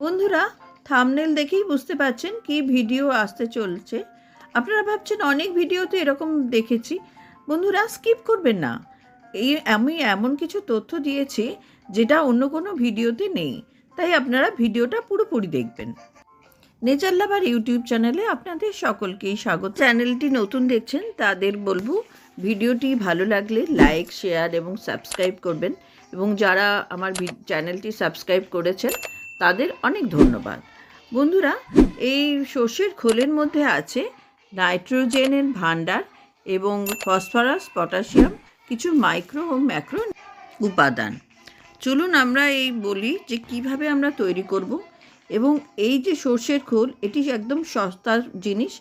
বন্ধুরা থামনেল দেখেই বুঝতে পারছেন কি ভিডিও আসতে চলছে। আপনারা ভাবছেন অনেক ভিডিওতে এরকম দেখেছি। বন্ধুরা স্কিপ করবেন না। এই আমি এমন কিছু তথ্য দিয়েছি যেটা অন্য কোনো ভিডিওতে নেই। তাই আপনারা ভিডিওটা পুরোপুরি দেখবেন। নেচার লাভার ইউটিউব চ্যানেলে আপনাদের সকলকেই স্বাগত। চ্যানেলটি নতুন দেখছেন, তাদের বলব ভিডিওটি ভালো লাগলে লাইক শেয়ার এবং সাবস্ক্রাইব করবেন। এবং যারা আমার চ্যানেলটি সাবস্ক্রাইব করেছেন তাদের অনেক ধন্যবাদ। বন্ধুরা, এই সর্ষের খোলের মধ্যে আছে নাইট্রোজেনের ভাণ্ডার এবং ফসফরাস, পটাশিয়াম, কিছু মাইক্রো ও ম্যাক্রো উপাদান। চলুন আমরা এই বলি যে কীভাবে আমরা তৈরি করব এবং এই যে সর্ষের খোল, এটি একদম সস্তার জিনিস,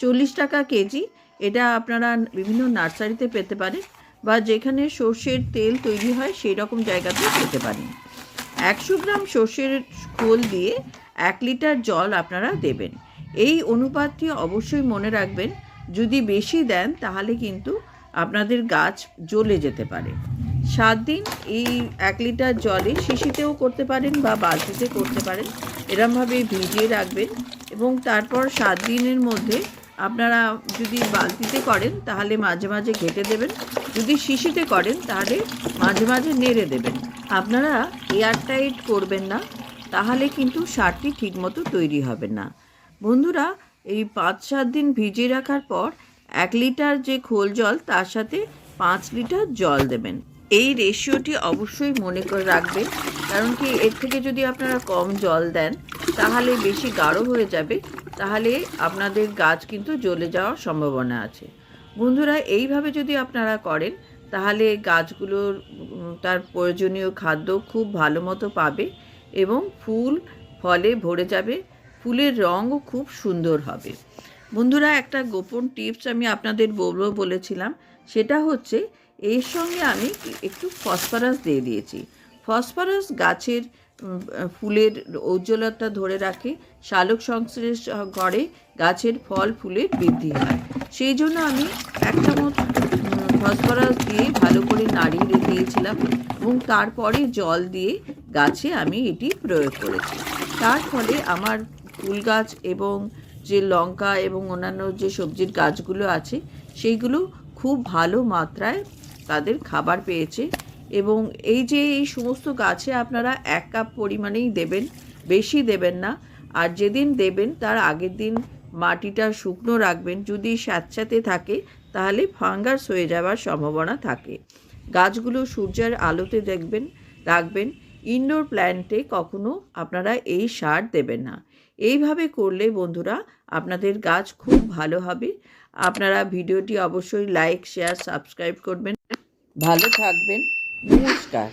চল্লিশ টাকা কেজি। এটা আপনারা বিভিন্ন নার্সারিতে পেতে পারেন বা যেখানে সর্ষের তেল তৈরি হয়, সেই রকম জায়গাতেও পেতে পারেন। একশো গ্রাম সর্ষের খোল দিয়ে এক লিটার জল আপনারা দেবেন। এই অনুপাতটি অবশ্যই মনে রাখবেন। যদি বেশি দেন, তাহলে কিন্তু আপনাদের গাছ জ্বলে যেতে পারে। সাত দিন এই এক লিটার জলে শিশিতেও করতে পারেন বা বালতিতে করতে পারেন। এরমভাবে ভিজিয়ে রাখবেন এবং তারপর সাত দিনের মধ্যে আপনারা যদি বালতিতে করেন, তাহলে মাঝে মাঝে ঘেটে দেবেন। যদি শিশিতে করেন, তাহলে মাঝে মাঝে নেড়ে দেবেন। আপনারা এয়ারটাইট করবেন না, তাহলে কিন্তু সারটি ঠিকমতো তৈরি হবে না। বন্ধুরা, এই পাঁচ সাত দিন ভিজিয়ে রাখার পর এক লিটার যে খোল জল, তার সাথে পাঁচ লিটার জল দেবেন। এই রেশিওটি অবশ্যই মনে করে রাখবেন, কারণ কি এর থেকে যদি আপনারা কম জল দেন, তাহলে বেশি গাঢ় হয়ে যাবে, তাহলে আপনাদের গাছ কিন্তু জ্বলে যাওয়ার সম্ভাবনা আছে। বন্ধুরা, এইভাবে যদি আপনারা করেন, তাহলে গাছগুলোর তার প্রয়োজনীয় খাদ্য খুব ভালো মতো পাবে এবং ফুল, ফলে ভরে যাবে, ফুলের রঙও খুব সুন্দর হবে। বন্ধুরা, একটা গোপন টিপস আমি আপনাদের বলব বলেছিলাম, সেটা হচ্ছে এর সঙ্গে আমি একটু ফসফরাস দিয়ে দিয়েছি। ফসফরাস গাছের ফুলের উজ্জ্বলতা ধরে রাখে, শালক সংশ্লেষ করে গাছের ফল ফুলের বৃদ্ধি হয়। সেই জন্য আমি এক চামচ ফসফরাস দিয়ে ভালো করে নাড়িয়ে দিয়েছিলাম এবং তারপরে জল দিয়ে গাছে আমি এটি প্রয়োগ করেছি। তার ফলে আমার ফুল গাছ এবং যে লঙ্কা এবং অন্যান্য যে সবজির গাছগুলো আছে, সেইগুলো খুব ভালো মাত্রায় তাদের খাবার পেয়েছে এবং এই যে এই সমস্ত গাছে আপনারা এক কাপ পরিমাণেই দেবেন, বেশি দেবেন না। আর যেদিন দেবেন, তার আগের দিন মাটিটা শুকনো রাখবেন। যদি স্যাঁতস্যাঁতে থাকে, তাহলে ফাঙ্গাস হয়ে যাওয়ার সম্ভাবনা থাকে। গাছগুলো সূর্যের আলোতে দেখবেন, রাখবেন। ইনডোর প্ল্যান্টে কখনো আপনারা এই সার দেবেন না। এইভাবে করলে বন্ধুরা, আপনাদের গাছ খুব ভালো হবে। আপনারা ভিডিওটি অবশ্যই লাইক, শেয়ার, সাবস্ক্রাইব করবেন। ভালো থাকবেন। নমস্কার।